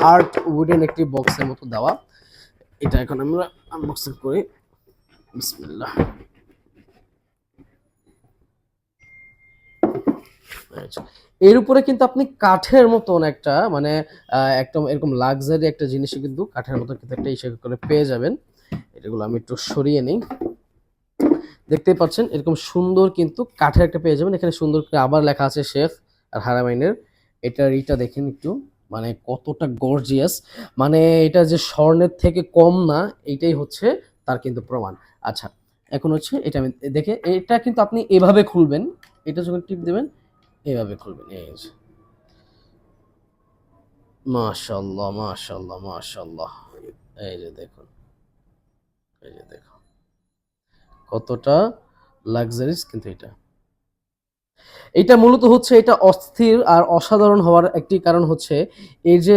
Heart wooden একটি বক্সের মতো দেওয়া। এটা এখন আমরা আনবক্সিং করি। বিসমিল্লাহ। এর উপরে কিন্তু আপনি কাঠের মতন একটা মানে একদম এরকম লাক্সারি একটা জিনিসই কিন্তু কাঠের মতো কিন্তু একটা ইসে করে পেয়ে যাবেন। এটাগুলো আমি একটু সরিয়ে নিই। দেখতেই পাচ্ছেন, এরকম সুন্দর কিন্তু কাঠের একটা পেয়ে যাবেন। এখানে সুন্দর করে আবার লেখা আছে শেফ আর হারামাইনের। এটার ইটা দেখেন একটু। মানে কতটা গর্জিয়াস মানে এটা যে স্বর্ণের থেকে কম না, এটাই হচ্ছে তার কিন্তু প্রমাণ। আচ্ছা এখন হচ্ছে এটা আমি দেখে, এটা কিন্তু আপনি এভাবে খুলবেন, এটা যখন টিপ দেবেন, এভাবে খুলবেন, এই মাশাল্লাহ মাশাল্লাহ মাশাল্লাহ এই যে দেখুন, এই যে দেখুন। কতটা লাক্সারিস কিন্তু এটা। এটা মূলত হচ্ছে এটা অস্থির আর অসাধারণ হওয়ার একটি কারণ হচ্ছে এই যে